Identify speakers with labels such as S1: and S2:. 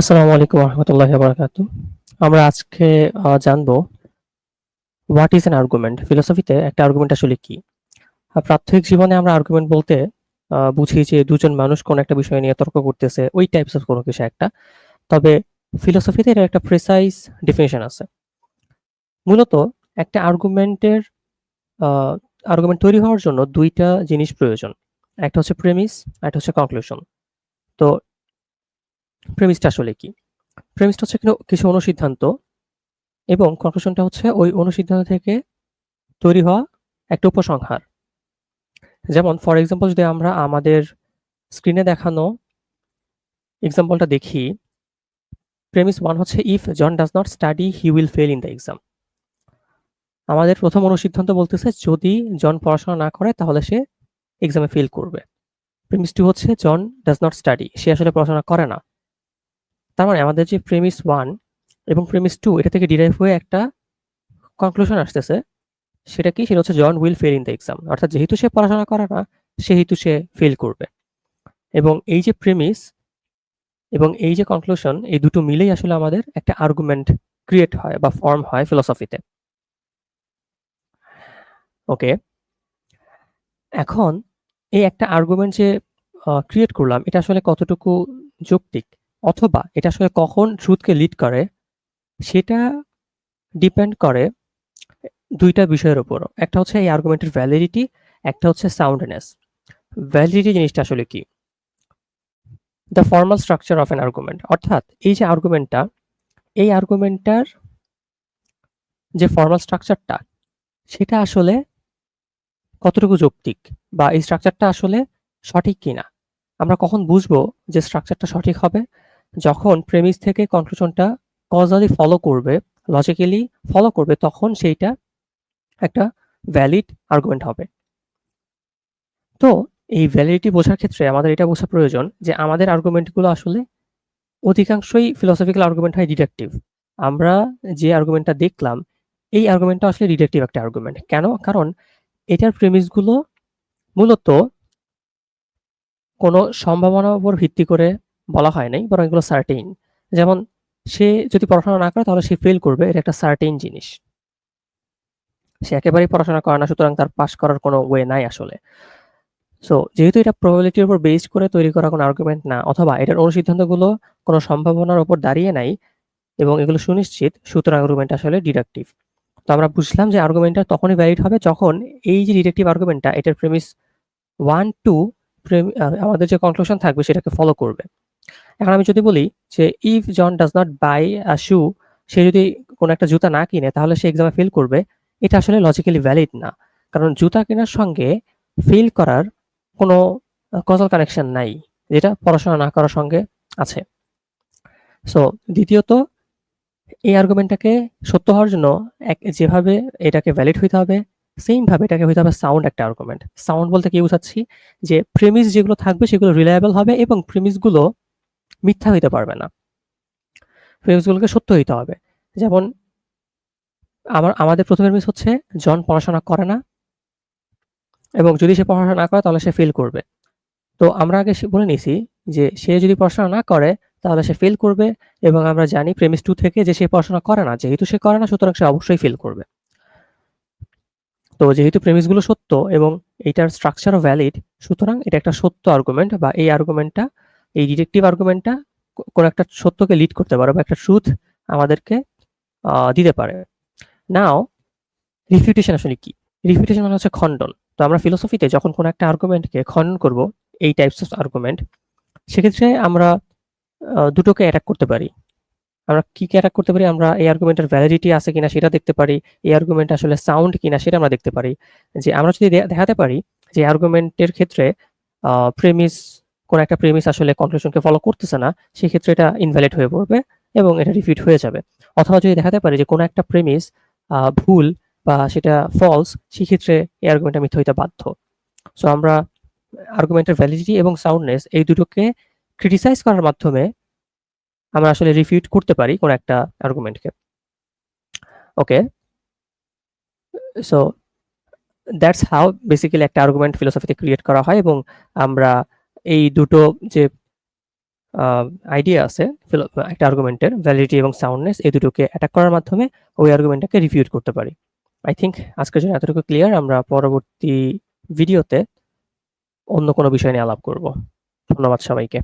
S1: আসসালামু আলাইকুম রহমতুল্লাহ বারাকাতু। আমরা আজকে জানব হোয়াট ইজ অ্যান আর্গুমেন্ট ফিলোসফিতে একটা আর্গুমেন্ট আসলে কি? প্রাত্যহিক জীবনে আমরা আর্গুমেন্ট বলতে বুঝি যে দুজন মানুষ কোন একটা বিষয় নিয়ে তর্ক করতেছে, ওই টাইপস অফ কোনো কিছু একটা। তবে ফিলোসফিতে এর একটা প্রেসাইজ ডেফিনেশন আছে। মূলত একটা আর্গুমেন্টের আর্গুমেন্ট তৈরি হওয়ার জন্য দুইটা জিনিস প্রয়োজন। একটা হচ্ছে প্রেমিস একটা হচ্ছে কনক্লুশন তো প্রেমিসটা আসলে কি? প্রেমিসটা হচ্ছে কিছু অনুসিদ্ধান্ত এবং কনক্লুশনটা হচ্ছে ওই অনুসিদ্ধান্ত থেকে তৈরি হওয়া একটা উপসংহার। যেমন ফর এক্সাম্পল যদি আমরা আমাদের স্ক্রিনে দেখানো এক্সাম্পলটা দেখি প্রেমিস ওয়ান হচ্ছে if John does not study he will fail in the exam আমাদের প্রথম অনুসিদ্ধান্ত বলতেছে, যদি জন পড়াশোনা না করে, তাহলে সে এক্সামে ফেল করবে। প্রেমিস টু হচ্ছে জন ডাজ নট স্টাডি সে আসলে পড়াশোনা করে না। তার মানে আমাদের যে প্রেমিস ওয়ান এবং প্রেমিস টু এটা থেকে ডিরাইভ হয়ে একটা কনক্লুশন আসতেছে। সেটা কি? সেটা হচ্ছে John will fail in the exam অর্থাৎ যেহেতু সে পড়াশোনা করে না, সেহেতু সে ফেল করবে। এবং এই যে প্রেমিস এবং এই যে কনক্লুশন এই দুটো মিলেই আসলে আমাদের একটা আর্গুমেন্ট ক্রিয়েট হয় বা ফর্ম হয় ফিলোসফিতে ওকে এখন এই একটা আর্গুমেন্ট যে ক্রিয়েট করলাম, এটা আসলে কতটুকু যৌক্তিক? অথবা এটা আসলে কখন ট্রুথকে লিড করে, সেটা ডিপেন্ড করে দুইটা বিষয়ের উপর একটা হচ্ছে এই আর্গুমেন্টের ভ্যালিডিটি একটা হচ্ছে সাউন্ডনেস ভ্যালিডিটি জিনিসটা আসলে কি? The formal structure of an argument অর্থাৎ এই যে আর্গুমেন্টটা এই আর্গুমেন্টটার যে ফর্মাল স্ট্রাকচারটা সেটা আসলে কতটুকু যৌক্তিক বা এই স্ট্রাকচারটা আসলে সঠিক কিনা? আমরা কখন বুঝব যে স্ট্রাকচারটা সঠিক হবে? যখন প্রেমিস থেকে কনক্লুশনটা কজালি ফলো করবে লজিক্যালি ফলো করবে, তখন সেইটা একটা ভ্যালিড আর্গুমেন্ট হবে। তো এই ভ্যালিডিটি বোঝার ক্ষেত্রে আমাদের এটা বোঝা প্রয়োজন যে আমাদের আর্গুমেন্টগুলো আসলে অধিকাংশই ফিলোসফিক্যাল আর্গুমেন্ট হয় ডিডাকটিভ আমরা যে আর্গুমেন্টটা দেখলাম, এই আর্গুমেন্টটা আসলে ডিডাকটিভ একটা আর্গুমেন্ট কেন? কারণ এটার প্রেমিসগুলো মূলত কোনো সম্ভাবনার উপর ভিত্তি করে বলা হয় নাই, বরং এগুলো সার্টেইন যেমন, সে যদি পড়াশোনা না করে, তাহলে সে ফেল করবে, এটা একটা সার্টেইন জিনিস। সে একেবারেই পড়াশোনা করে না, সুতরাং তার পাস করার কোনো ওয়ে নাই আসলে। সো যেহেতু এটা প্রবাবিলিটির উপর বেসড করে তৈরি করা কোনো আর্গুমেন্ট না, অথবা এটার অনুসিদ্ধান্তগুলো কোনো সম্ভাবনার উপর দাঁড়িয়ে নাই, এবং এগুলো সুনিশ্চিত, সুতরাং আর্গুমেন্ট আসলে ডিডাকটিভ তো আমরা বুঝলাম যে আর্গুমেন্টটা তখনই ভ্যালিড হবে যখন এই যে ডিডাকটিভ আর্গুমেন্টটা এটার প্রেমিস ওয়ান টু আমাদের যে কনক্লুশন থাকবে, সেটাকে ফলো করবে। এখন আমি যদি বলি যে if John does not buy a shoe সে যদি কোনো একটা জুতা না কিনে, তাহলে সে এক্সামে ফেল করবে। এটা আসলে লজিক্যালি ভ্যালিড না। কারণ জুতা কেনার সঙ্গে ফেল করার কোনো কজাল কানেকশন নাই, যেটা পড়াশোনা না করার সঙ্গে আছে। সো দ্বিতীয়ত, এই আর্গুমেন্টটাকে সত্য হওয়ার জন্য এক, যেভাবে এটাকে ভ্যালিড হইতে হবে সেম ভাবে এটাকে হইতে হবে সাউন্ড একটা আর্গুমেন্ট সাউন্ড বলতে কি বোঝাচ্ছি? যে প্রেমিস যেগুলো থাকবে সেগুলো রিলায়েবল হবে এবং প্রেমিসগুলো মিথ্যা হইতে পারবে না। প্রেমিসগুলোকে সত্য হইতে হবে। যেমন, আমার, আমাদের প্রথম প্রেমিস হচ্ছে, জন পড়াশোনা করে না। এবং যদি সে পড়াশোনা না করে, তাহলে সে ফেল করবে। তো আমরা আগে বলে নিয়েছি যে, সে যদি পড়াশোনা না করে, তাহলে সে ফেল করবে এবং আমরা জানি প্রেমিস টু থেকে যে সে পড়াশোনা করে না, যেহেতু সে করে না, সুতরাং সে অবশ্যই ফেল করবে। তো যেহেতু প্রেমিসগুলো সত্য এবং এইটার স্ট্রাকচারও ভ্যালিড সুতরাং এটা একটা সত্য আর্গুমেন্ট বা এই আর্গুমেন্টটা এই ডিটেকটিভ আর্গুমেন্টটা কোনো একটা সত্যকে লিড করতে পারে বা একটা ট্রুথ আমাদেরকে দিতে পারে। নাও রিফিউটেশন আসলে কি? রিফিউটেশন মানে হচ্ছে খণ্ডন। তো আমরা ফিলোসফিতে যখন কোনো একটা আর্গুমেন্টকে খণ্ডন করব, এই টাইপস অফ আর্গুমেন্ট সেক্ষেত্রে আমরা দুটোকে অ্যাটাক করতে পারি। আমরা কি কি অ্যাটাক করতে পারি? আমরা এই আর্গুমেন্টের ভ্যালিডিটি আছে কিনা সেটা দেখতে পারি। এই আর্গুমেন্ট আসলে সাউন্ড কিনা সেটা আমরা দেখতে পারি। যে আমরা যদি দেখাতে পারি যে আর্গুমেন্টের ক্ষেত্রে প্রেমিস কোন একটা প্রেমিস আসলে কনক্লুশনকে ফলো করতেছে না, সেক্ষেত্রে এটা ইনভ্যালিড হয়ে পড়বে এবং এটা রিপিট হয়ে যাবে। অথবা যদি দেখাতে পারি যে কোনো একটা প্রেমিস ভুল বা সেটা ফলস সেক্ষেত্রে এই আর্গুমেন্টটা মিথ্যা হইতে বাধ্য। সো আমরা আর্গুমেন্টের ভ্যালিডিটি এবং সাউন্ডনেস এই দুটোকে ক্রিটিসাইজ করার মাধ্যমে আমরা আসলে রিফিউট করতে পারি কোন একটা আর্গুমেন্টকে okay so that's how basically একটা আর্গুমেন্ট ফিলোসফিতে ক্রিয়েট করা হয় এবং আমরা এই দুটো যে আইডিয়া আছে একটা আর্গুমেন্টের ভ্যালিডিটি এবং সাউন্ডনেস এই দুটোকে অ্যাটাক করার মাধ্যমে ওই আর্গুমেন্টটাকে রিফিউট করতে পারি। আই থিঙ্ক আজকের জন্য এতটুকু ক্লিয়ার। আমরা পরবর্তী ভিডিওতে অন্য কোনো বিষয় নিয়ে আলাপ করব। ধন্যবাদ সবাইকে।